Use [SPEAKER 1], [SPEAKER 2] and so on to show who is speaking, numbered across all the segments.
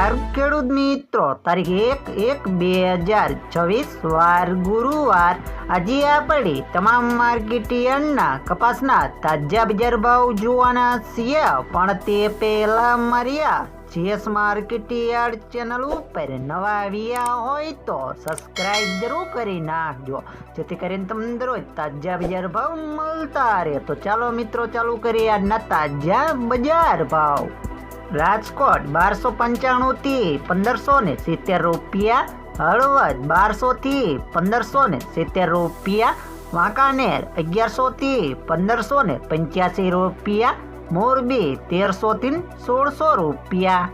[SPEAKER 1] નમસ્કાર ખેડૂત મિત્રો, તારીખ એક એક બે હજાર છવ્વીસ, વાર ગુરુવાર. આજે આપણે તમામ માર્કેટિયનના કપાસના તાજા બજાર ભાવ જોવાના છીએ, પણ તે પહેલા આ જીએસ માર્કેટિયાર્ડ ચેનલ ઉપર નવા આવ્યા હોય તો સબસ્ક્રાઇબ જરૂર કરી નાખજો. જેથી કરીને તમને દરરોજ તાજા બજાર ભાવ મળતા રહે. તો ચાલો મિત્રો, ચાલુ કરીએ આજના તાજા બજાર ભાવ. રાજકોટ બારસો પંચાણું થી પંદરસો ને સિત્તેર રૂપિયા, હળવદ બારસો થી પંદરસો ને સિત્તેર રૂપિયા, વાંકાનેર અગિયારસો થી પંદરસો ને પંચ્યાસી રૂપિયા, મોરબી તેરસો થી સોળસો રૂપિયા.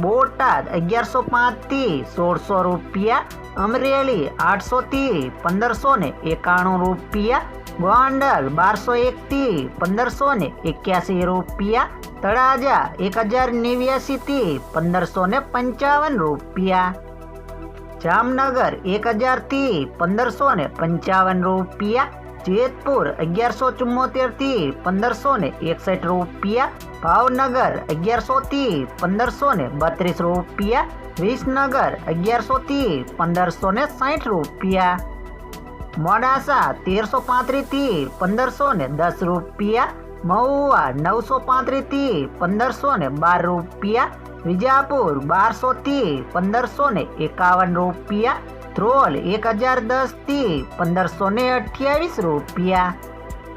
[SPEAKER 1] બોટાદ અગિયારસો પાંચથી સોળસો રૂપિયા, અમરેલી આઠસો થી પંદરસો ને એકાણું રૂપિયા ગોંડલ બારસો એક થી પંદરસો ને એક્યાસી રૂપિયા તળાજા એક હજાર નેવ્યાસી થી પંદરસો ને પંચાવન રૂપિયા જામનગર એક હજારથી પંદરસો ને પંચાવન રૂપિયા જેતપુર અગિયારસો ચુમ્મોતેરથી પંદરસો ને એકસઠ રૂપિયા ભાવનગર અગિયારસો થી પંદરસો ને બત્રીસ રૂપિયા વિસનગર અગિયારસો થી પંદરસો ને સાઠ રૂપિયા મોડાસા તેરસો પાંત્રીસથી પંદરસો ને દસ રૂપિયા, મહુવા નવસો પાંત્રીસથી પંદરસો ને બાર રૂપિયા, વિજાપુર બારસો થી પંદરસો ને એકાવન રૂપિયા, ધ્રોલ એક હજાર દસથી પંદરસો ને અઠ્યાવીસ રૂપિયા,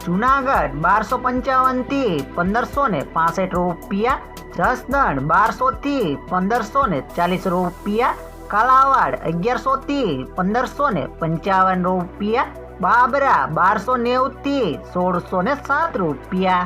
[SPEAKER 1] જુનાગઢ બારસો પંચાવનથી પંદરસો ને પાસઠ રૂપિયા, જસદણ બારસો થી પંદરસો ને ચાલીસ રૂપિયા કાલાવાડ અગિયારસો થી પંદરસો ને પંચાવન રૂપિયા, બાબરા બારસો નેવું થી સોળસો ને સાત રૂપિયા.